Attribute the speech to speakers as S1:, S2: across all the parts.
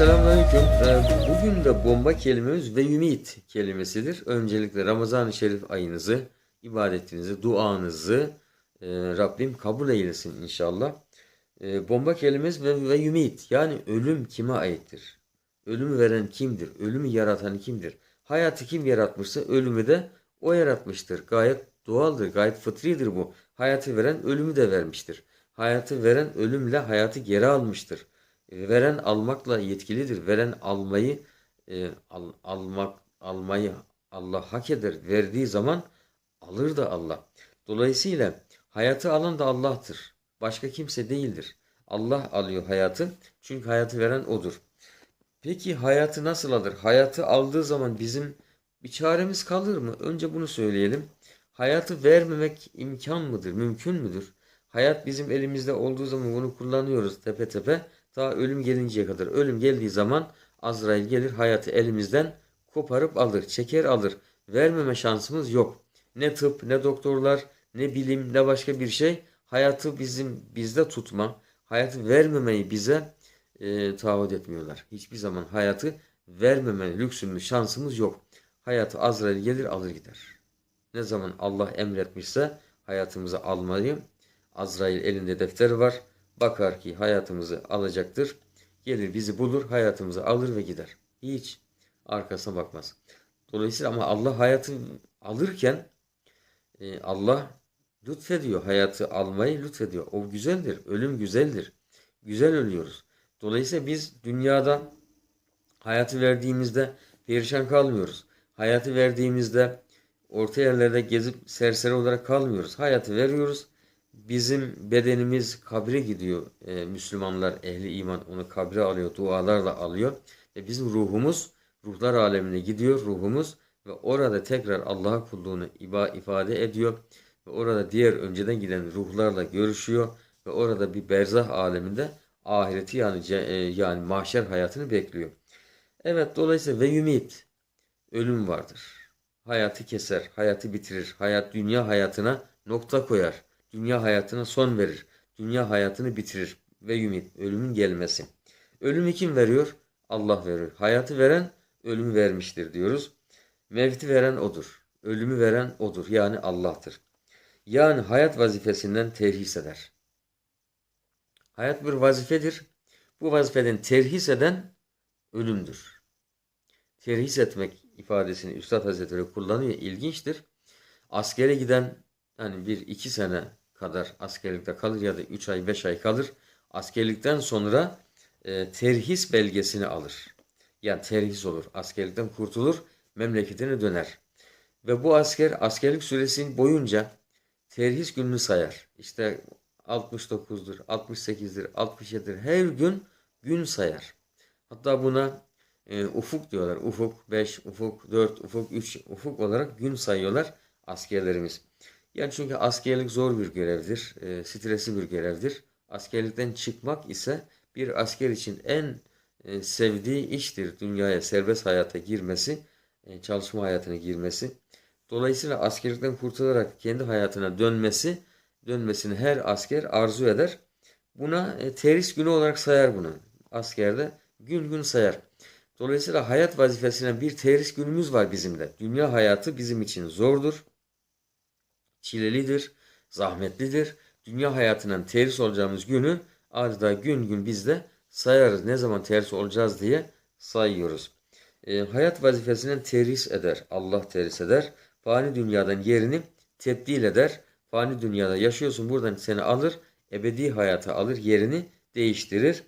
S1: selamünaleyküm. Ee, Bugün de bomba kelimemiz ve ümit kelimesidir. Öncelikle Ramazan-ı Şerif ayınızı, ibadetinizi, duanızı e, Rabbim kabul eylesin inşallah. E, Bomba kelimemiz ve, ve ümit yani ölüm kime aittir? Ölümü veren kimdir? Ölümü yaratan kimdir? Hayatı kim yaratmışsa ölümü de o yaratmıştır. Gayet doğaldır, gayet fıtridir bu. Hayatı veren ölümü de vermiştir. Hayatı veren ölümle hayatı geri almıştır. E, Veren almakla yetkilidir. Veren almayı e, al- almak almayı Allah hak eder. Verdiği zaman alır da Allah. Dolayısıyla hayatı alan da Allah'tır. Başka kimse değildir. Allah alıyor hayatı. Çünkü hayatı veren odur. Peki hayatı nasıl alır? Hayatı aldığı zaman bizim bir çaremiz kalır mı? Önce bunu söyleyelim. Hayatı vermemek imkan mıdır? Mümkün müdür? Hayat bizim elimizde olduğu zaman bunu kullanıyoruz tepe tepe. Ta ölüm gelinceye kadar. Ölüm geldiği zaman Azrail gelir hayatı elimizden koparıp alır, çeker alır. Vermeme şansımız yok. Ne tıp, ne doktorlar, ne bilim, ne başka bir şey hayatı bizim bizde tutma, hayatı vermemeyi bize e, taahhüt etmiyorlar. Hiçbir zaman hayatı vermeme lüksümüz, şansımız yok. Hayatı Azrail gelir alır gider. Ne zaman Allah emretmişse hayatımızı almayı, Azrail elinde defter var. Bakar ki hayatımızı alacaktır. Gelir bizi bulur, hayatımızı alır ve gider. Hiç arkasına bakmaz. Dolayısıyla ama Allah hayatı alırken e, Allah lütfediyor. Hayatı almayı lütfediyor. O güzeldir. Ölüm güzeldir. Güzel ölüyoruz. Dolayısıyla biz dünyada hayatı verdiğimizde perişan kalmıyoruz. Hayatı verdiğimizde orta yerlerde gezip serseri olarak kalmıyoruz. Hayatı veriyoruz. Bizim bedenimiz kabre gidiyor. Ee, Müslümanlar, ehli iman onu kabre alıyor, dualarla alıyor. Ve bizim ruhumuz ruhlar alemine gidiyor ruhumuz ve orada tekrar Allah'a kulluğunu iba, ifade ediyor. Ve orada diğer önceden giden ruhlarla görüşüyor ve orada bir berzah aleminde ahireti yani e, yani mahşer hayatını bekliyor. Evet dolayısıyla ve ümit ölüm vardır. Hayatı keser, hayatı bitirir. Hayat dünya hayatına nokta koyar. Dünya hayatına son verir. Dünya hayatını bitirir ve ümit ölümün gelmesi. Ölümü kim veriyor? Allah verir. Hayatı veren ölümü vermiştir diyoruz. Mevti veren odur. Ölümü veren odur. Yani Allah'tır. Yani hayat vazifesinden terhis eder. Hayat bir vazifedir. Bu vazifeden terhis eden ölümdür. Terhis etmek ifadesini Üstad Hazretleri kullanıyor. İlginçtir. Askere giden hani bir iki sene kadar askerlikte kalır ya da üç ay beş ay kalır. Askerlikten sonra e, terhis belgesini alır. Yani terhis olur. Askerlikten kurtulur. Memleketine döner. Ve bu asker askerlik süresinin boyunca terhis gününü sayar. İşte 69'dur, 68'dir, 67'dir. Her gün gün sayar. Hatta buna e, ufuk diyorlar. Ufuk 5, ufuk 4, ufuk 3, ufuk olarak gün sayıyorlar askerlerimiz. Yani çünkü askerlik zor bir görevdir, e, stresli bir görevdir. Askerlikten çıkmak ise bir asker için en e, sevdiği iştir. Dünyaya, serbest hayata girmesi, e, çalışma hayatına girmesi. Dolayısıyla askerlikten kurtularak kendi hayatına dönmesi, dönmesini her asker arzu eder. Buna e, terhis günü olarak sayar bunu. Askerde gün gün sayar. Dolayısıyla hayat vazifesine bir terhis günümüz var bizim de. Dünya hayatı bizim için zordur, çilelidir, zahmetlidir. Dünya hayatından terhis olacağımız günü adeta gün gün biz de sayarız. Ne zaman terhis olacağız diye sayıyoruz. E, hayat vazifesinden terhis eder. Allah terhis eder. Fani dünyadan yerini tebdil eder. Fani dünyada yaşıyorsun buradan seni alır. Ebedi hayata alır yerini değiştirir.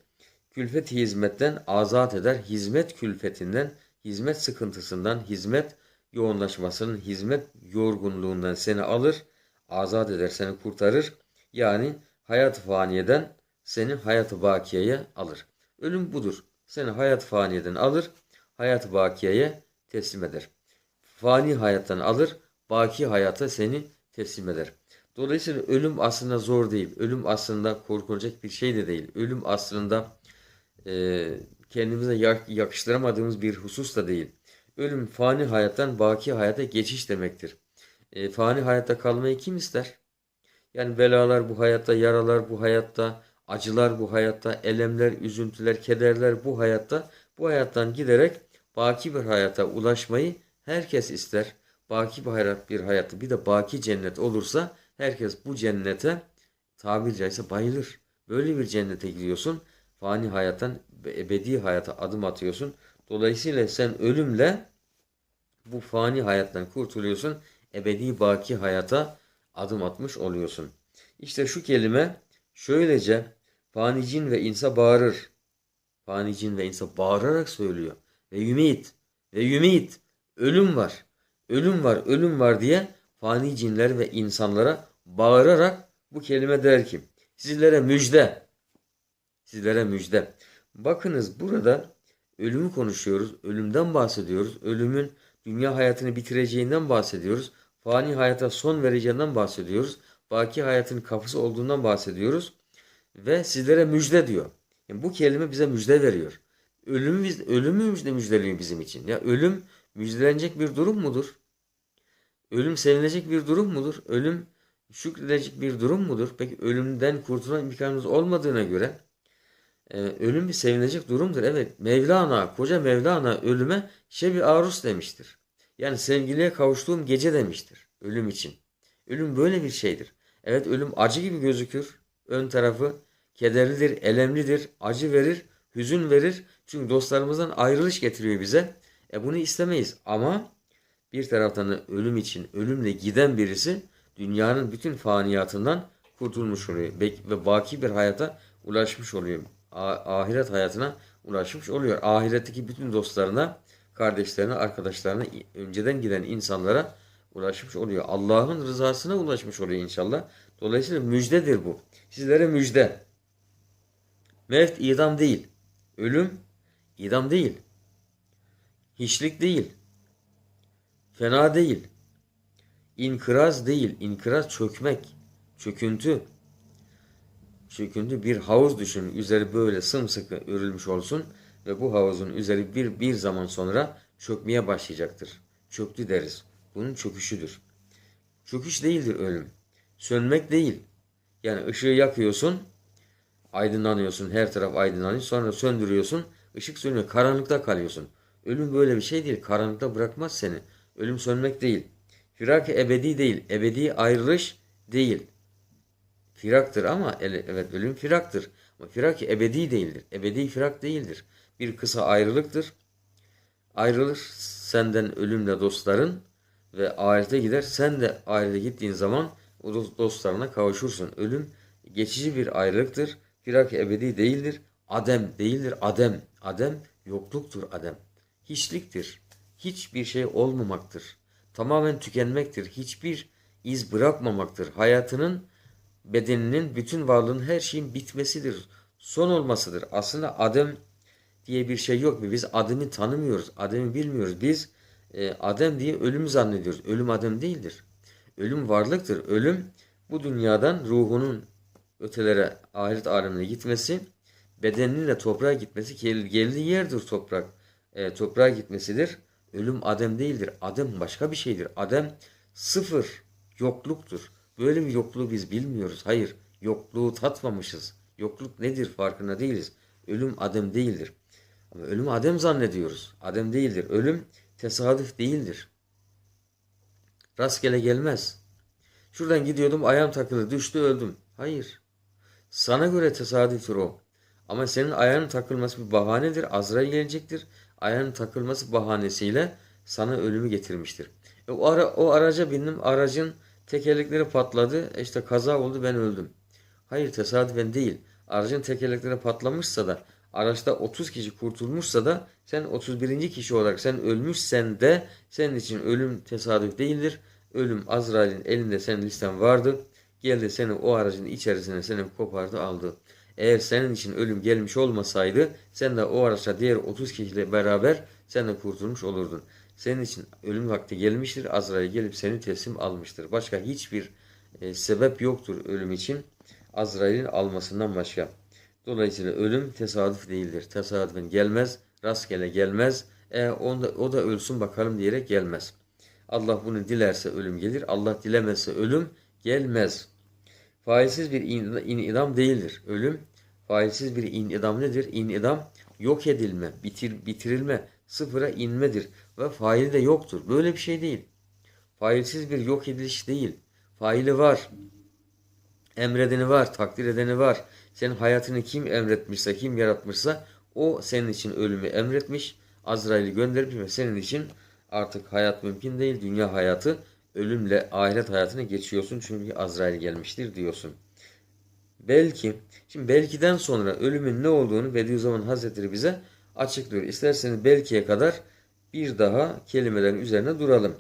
S1: Külfet hizmetten azat eder. Hizmet külfetinden, hizmet sıkıntısından, hizmet yoğunlaşmasının, hizmet yorgunluğundan seni alır. Azat eder, seni kurtarır. Yani hayat faniyeden seni hayat bakiyeye alır. Ölüm budur. Seni hayat faniyeden alır, hayat bakiyeye teslim eder. Fani hayattan alır, baki hayata seni teslim eder. Dolayısıyla ölüm aslında zor değil. Ölüm aslında korkulacak bir şey de değil. Ölüm aslında e, kendimize yak- yakıştıramadığımız bir husus da değil. Ölüm fani hayattan baki hayata geçiş demektir. E, fani hayatta kalmayı kim ister? Yani belalar bu hayatta, yaralar bu hayatta, acılar bu hayatta, elemler, üzüntüler, kederler bu hayatta Bu hayattan giderek baki bir hayata ulaşmayı herkes ister. Baki bir hayat bir hayatı bir de baki cennet olursa herkes bu cennete tabiri caizse bayılır. Böyle bir cennete gidiyorsun. Fani hayattan ebedi hayata adım atıyorsun. Dolayısıyla sen ölümle bu fani hayattan kurtuluyorsun. Ebedi baki hayata adım atmış oluyorsun. İşte şu kelime şöylece fani cin ve insa bağırır. Fani cin ve insa bağırarak söylüyor. Ve yümit ve yümit ölüm var. Ölüm var, ölüm var diye fani cinler ve insanlara bağırarak bu kelime der ki sizlere müjde. Sizlere müjde. Bakınız burada ölümü konuşuyoruz. Ölümden bahsediyoruz. Ölümün dünya hayatını bitireceğinden bahsediyoruz. Fani hayata son vereceğinden bahsediyoruz. Baki hayatın kapısı olduğundan bahsediyoruz. Ve sizlere müjde diyor. Yani bu kelime bize müjde veriyor. Ölüm ölümü müjde müjdeliyor bizim için. Ya ölüm müjdelenecek bir durum mudur? Ölüm sevinecek bir durum mudur? Ölüm şükredilecek bir durum mudur? Peki ölümden kurtulma imkanımız olmadığına göre e, ölüm bir sevinecek durumdur. Evet Mevlana, koca Mevlana ölüme şebi arus demiştir. Yani sevgiliye kavuştuğum gece demiştir ölüm için. Ölüm böyle bir şeydir. Evet ölüm acı gibi gözükür. Ön tarafı kederlidir, elemlidir, acı verir, hüzün verir. Çünkü dostlarımızdan ayrılış getiriyor bize. E bunu istemeyiz ama bir taraftan da ölüm için ölümle giden birisi dünyanın bütün faniyatından kurtulmuş oluyor ve baki bir hayata ulaşmış oluyor. Ahiret hayatına ulaşmış oluyor. Ahiretteki bütün dostlarına, kardeşlerine, arkadaşlarına, önceden giden insanlara ulaşmış oluyor. Allah'ın rızasına ulaşmış oluyor inşallah. Dolayısıyla müjdedir bu. Sizlere müjde. Mevt idam değil. Ölüm idam değil. Hiçlik değil. Fena değil. İnkıraz değil. İnkıraz çökmek. Çöküntü. Çöküntü bir havuz düşünün. Üzeri böyle sımsıkı örülmüş olsun ve bu havuzun üzeri bir, bir zaman sonra çökmeye başlayacaktır. Çöktü deriz. Bunun çöküşüdür. Çöküş değildir ölüm. Sönmek değil. Yani ışığı yakıyorsun, aydınlanıyorsun, her taraf aydınlanıyor. Sonra söndürüyorsun, ışık sönüyor, karanlıkta kalıyorsun. Ölüm böyle bir şey değil. Karanlıkta bırakmaz seni. Ölüm sönmek değil. Firak-ı ebedi değil. Ebedi ayrılış değil. Firaktır ama evet ölüm firaktır. Ama firak ebedi değildir. Ebedi firak değildir. Bir kısa ayrılıktır. Ayrılır senden ölümle dostların ve ahirete gider. Sen de ahirete gittiğin zaman o dostlarına kavuşursun. Ölüm geçici bir ayrılıktır. Firak ebedi değildir. Adem değildir. Adem. Adem yokluktur adem. Hiçliktir. Hiçbir şey olmamaktır. Tamamen tükenmektir. Hiçbir iz bırakmamaktır. Hayatının bedeninin bütün varlığın her şeyin bitmesidir. Son olmasıdır. Aslında Adem diye bir şey yok mu? Biz Adem'i tanımıyoruz. Adem'i bilmiyoruz. Biz e, Adem diye ölüm zannediyoruz. Ölüm Adem değildir. Ölüm varlıktır. Ölüm bu dünyadan ruhunun ötelere ahiret alemine gitmesi, bedeninin de toprağa gitmesi, geldiği yerdir toprak. E, toprağa gitmesidir. Ölüm Adem değildir. Adem başka bir şeydir. Adem sıfır, yokluktur. Böyle bir yokluğu biz bilmiyoruz. Hayır, yokluğu tatmamışız. Yokluk nedir farkında değiliz. Ölüm Adem değildir. Ama ölüm Adem zannediyoruz. Adem değildir. Ölüm tesadüf değildir. Rastgele gelmez. Şuradan gidiyordum ayağım takılı düştü öldüm. Hayır. Sana göre tesadüftür o. Ama senin ayağının takılması bir bahanedir. Azrail gelecektir. Ayağının takılması bahanesiyle sana ölümü getirmiştir. E o, ara, o araca bindim. Aracın tekerlekleri patladı. İşte kaza oldu ben öldüm. Hayır tesadüfen değil. Aracın tekerlekleri patlamışsa da araçta 30 kişi kurtulmuşsa da sen 31. kişi olarak sen ölmüşsen de senin için ölüm tesadüf değildir. Ölüm Azrail'in elinde senin listen vardı. Geldi seni o aracın içerisine seni kopardı aldı. Eğer senin için ölüm gelmiş olmasaydı sen de o araçta diğer 30 kişiyle beraber sen de kurtulmuş olurdun. Senin için ölüm vakti gelmiştir. Azrail gelip seni teslim almıştır. Başka hiçbir e, sebep yoktur ölüm için. Azrail'in almasından başka. Dolayısıyla ölüm tesadüf değildir. Tesadüfen gelmez, rastgele gelmez. E, onda, o da ölsün bakalım diyerek gelmez. Allah bunu dilerse ölüm gelir. Allah dilemezse ölüm gelmez. Faizsiz bir inidam değildir. Ölüm faizsiz bir inidam nedir? İnidam yok edilme, bitir, bitirilme, sıfıra inmedir ve faili de yoktur. Böyle bir şey değil. Failsiz bir yok ediliş değil. Faili var. Emredeni var, takdir edeni var. Senin hayatını kim emretmişse, kim yaratmışsa o senin için ölümü emretmiş. Azrail'i göndermiş ve senin için artık hayat mümkün değil. Dünya hayatı ölümle ahiret hayatına geçiyorsun. Çünkü Azrail gelmiştir diyorsun. Belki, şimdi belkiden sonra ölümün ne olduğunu Bediüzzaman Hazretleri bize açıklıyor. İsterseniz belkiye kadar bir daha kelimelerin üzerine duralım.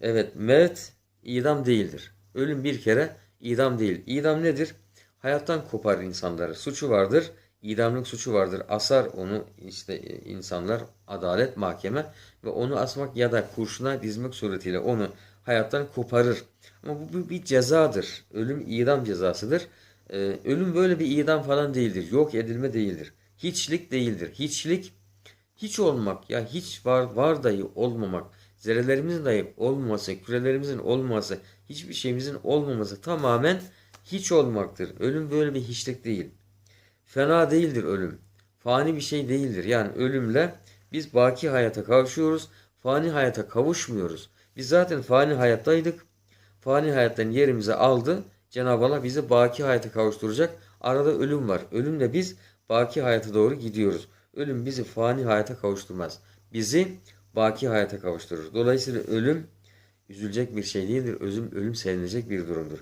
S1: Evet, mevt idam değildir. Ölüm bir kere idam değil. İdam nedir? Hayattan kopar insanları. Suçu vardır. İdamlık suçu vardır. Asar onu işte insanlar adalet mahkeme ve onu asmak ya da kurşuna dizmek suretiyle onu hayattan koparır. Ama bu bir, bir cezadır. Ölüm idam cezasıdır. Ee, ölüm böyle bir idam falan değildir. Yok edilme değildir. Hiçlik değildir. Hiçlik hiç olmak ya hiç var var dahi olmamak. Zerrelerimizin dahi olmaması, kürelerimizin olmaması, hiçbir şeyimizin olmaması tamamen hiç olmaktır. Ölüm böyle bir hiçlik değil. Fena değildir ölüm. Fani bir şey değildir. Yani ölümle biz baki hayata kavuşuyoruz. Fani hayata kavuşmuyoruz. Biz zaten fani hayattaydık. Fani hayattan yerimizi aldı. Cenab-ı Allah bizi baki hayata kavuşturacak. Arada ölüm var. Ölümle biz baki hayata doğru gidiyoruz. Ölüm bizi fani hayata kavuşturmaz. Bizi baki hayata kavuşturur. Dolayısıyla ölüm üzülecek bir şey değildir. Ölüm, ölüm sevinilecek bir durumdur.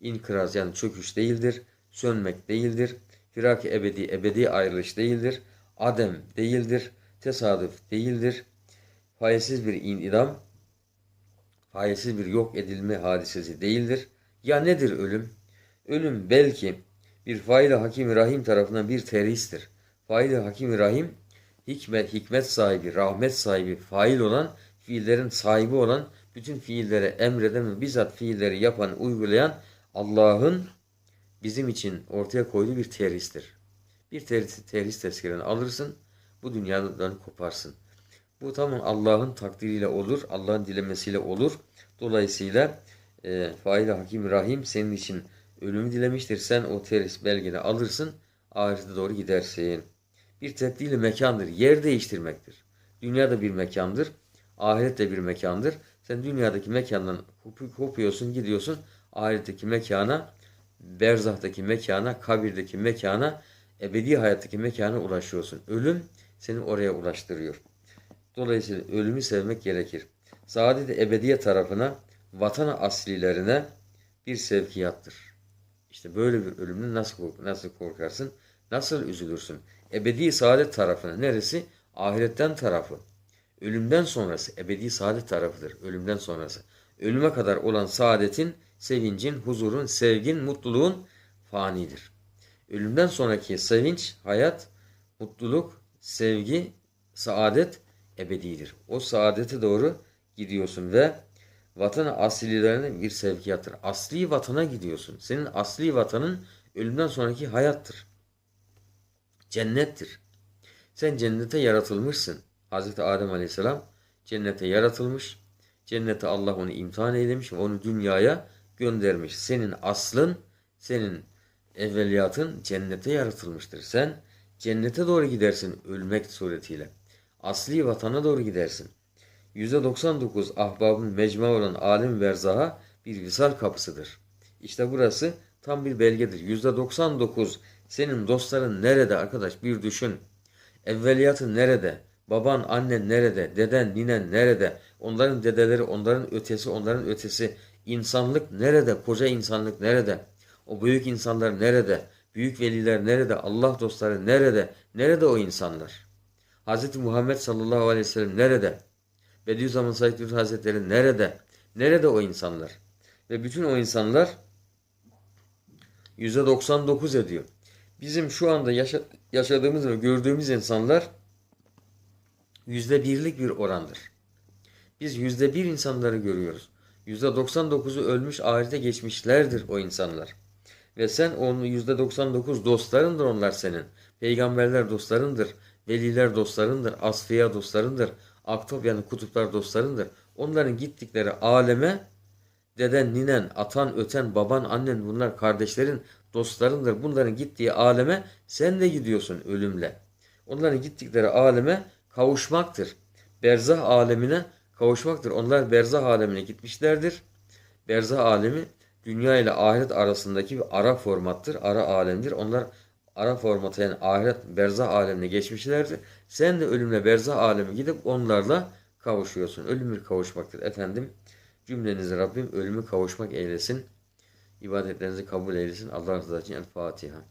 S1: İnkıraz yani çöküş değildir. Sönmek değildir. Firak ebedi, ebedi ayrılış değildir. Adem değildir. Tesadüf değildir. Faizsiz bir inidam, faizsiz bir yok edilme hadisesi değildir. Ya nedir ölüm? Ölüm belki bir faili hakim rahim tarafından bir terhistir. Faili hakim rahim hikmet, hikmet sahibi, rahmet sahibi, fail olan, fiillerin sahibi olan, bütün fiillere emreden ve bizzat fiilleri yapan, uygulayan Allah'ın bizim için ortaya koyduğu bir terhistir. Bir terhis, terhis tezkereni alırsın, bu dünyadan koparsın. Bu tamamen Allah'ın takdiriyle olur, Allah'ın dilemesiyle olur. Dolayısıyla e, fail hakim rahim senin için ölümü dilemiştir. Sen o terhis belgeni alırsın, ahirete doğru gidersin. Bir tebdili mekandır, yer değiştirmektir. Dünya da bir mekandır, ahiret de bir mekandır. Sen dünyadaki mekandan kopuyorsun, gidiyorsun ahiretteki mekana, berzahtaki mekana, kabirdeki mekana, ebedi hayattaki mekana ulaşıyorsun. Ölüm seni oraya ulaştırıyor. Dolayısıyla ölümü sevmek gerekir. Saadet ebediye tarafına, vatana aslilerine bir sevkiyattır. İşte böyle bir ölümden nasıl nasıl korkarsın? Nasıl üzülürsün? Ebedi saadet tarafına neresi? Ahiretten tarafı. Ölümden sonrası ebedi saadet tarafıdır. Ölümden sonrası. Ölüme kadar olan saadetin, sevincin, huzurun, sevgin, mutluluğun fanidir. Ölümden sonraki sevinç, hayat, mutluluk, sevgi, saadet ebedidir. O saadete doğru gidiyorsun ve vatan aslilerine bir sevkiyattır. Asli vatana gidiyorsun. Senin asli vatanın ölümden sonraki hayattır. Cennettir. Sen cennete yaratılmışsın. Hz. Adem Aleyhisselam cennete yaratılmış. Cennete Allah onu imtihan eylemiş ve onu dünyaya göndermiş. Senin aslın, senin evveliyatın cennete yaratılmıştır. Sen cennete doğru gidersin ölmek suretiyle. Asli vatana doğru gidersin. %99 ahbabın mecma olan alim verzaha bir visal kapısıdır. İşte burası tam bir belgedir. %99 senin dostların nerede arkadaş bir düşün. Evveliyatın nerede? Baban, annen nerede? Deden, ninen nerede? Onların dedeleri, onların ötesi, onların ötesi. İnsanlık nerede? Koca insanlık nerede? O büyük insanlar nerede? Büyük veliler nerede? Allah dostları nerede? Nerede o insanlar? Hz. Muhammed sallallahu aleyhi ve sellem nerede? Bediüzzaman Said Nursi Hazretleri nerede? Nerede o insanlar? Ve bütün o insanlar %99 ediyor. Bizim şu anda yaşa yaşadığımız ve gördüğümüz insanlar yüzde birlik bir orandır. Biz yüzde bir insanları görüyoruz. Yüzde 99'u ölmüş ahirete geçmişlerdir o insanlar. Ve sen onun yüzde 99 dostlarındır onlar senin. Peygamberler dostlarındır. Veliler dostlarındır. Asfiya dostlarındır. Aktop yani kutuplar dostlarındır. Onların gittikleri aleme deden, ninen, atan, öten, baban, annen bunlar kardeşlerin dostlarındır. Bunların gittiği aleme sen de gidiyorsun ölümle. Onların gittikleri aleme kavuşmaktır. Berzah alemine kavuşmaktır. Onlar berzah alemine gitmişlerdir. Berzah alemi dünya ile ahiret arasındaki bir ara formattır. Ara alemdir. Onlar ara formatı yani ahiret berzah alemine geçmişlerdir. Sen de ölümle berzah alemi gidip onlarla kavuşuyorsun. Ölüm bir kavuşmaktır efendim. Cümlenizi Rabbim ölümü kavuşmak eylesin. İbadetlerinizi kabul eylesin. Allah rızası için El Fatiha.